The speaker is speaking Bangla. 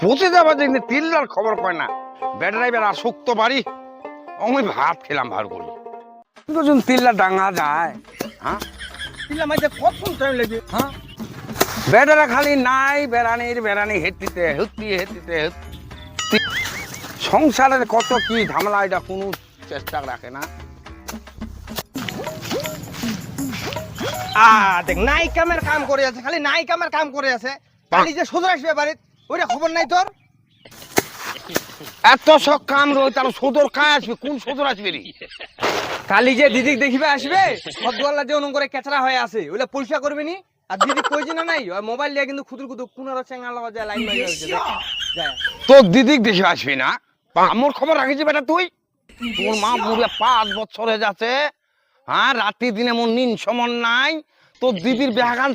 পচে যাবা যে তিল্লার খবর কয় না। ব্যাটারি বের আসক্ত বাড়ি। আমি ভাত খেলাম ভার করি। কিন্তু তিল্লা ডাঙা যায় হ্যাঁ? টাইম লাগে? হ্যাঁ? বেটারা খালি নাই বেড়ানির বেড়ানি হেঁটিতে হেঁটি হেঁটিতে হেঁটি সংসারের কত কি ঝামেলা এটা কোনো চেষ্টা রাখে না। আ দেখ নাই কামের কাম করে আছে খালি নাই কামের কাম করে আছে। কালি যে সুদর আসবে বাড়িত ওইটা খবর নাই তোর? এত সব কাম রয়ে তার সদর কাজ আসবে? কোন সদর আসবে রে? কালি যে দিদি দেখিবে আসবে সদওয়ালা যে অনুন করে কেচরা হয়ে আছে ওইটা পরিষ্কার করবে নি? আর দিদি কইছে না নাই? মোবাইল দিয়ে কিন্তু খুদুর খুদুর কোন চেঙ্গা লাগা যায় লাইন তোর দিদিক দেখে আসবি না? আমার খবর রাখিস বেটা তুই? তোর মা পাঁচ বছর হয়ে যাচ্ছে। হ্যাঁ রাত্রি দিনে মন নিন সমন নাই। তোর দিদির বেহাগান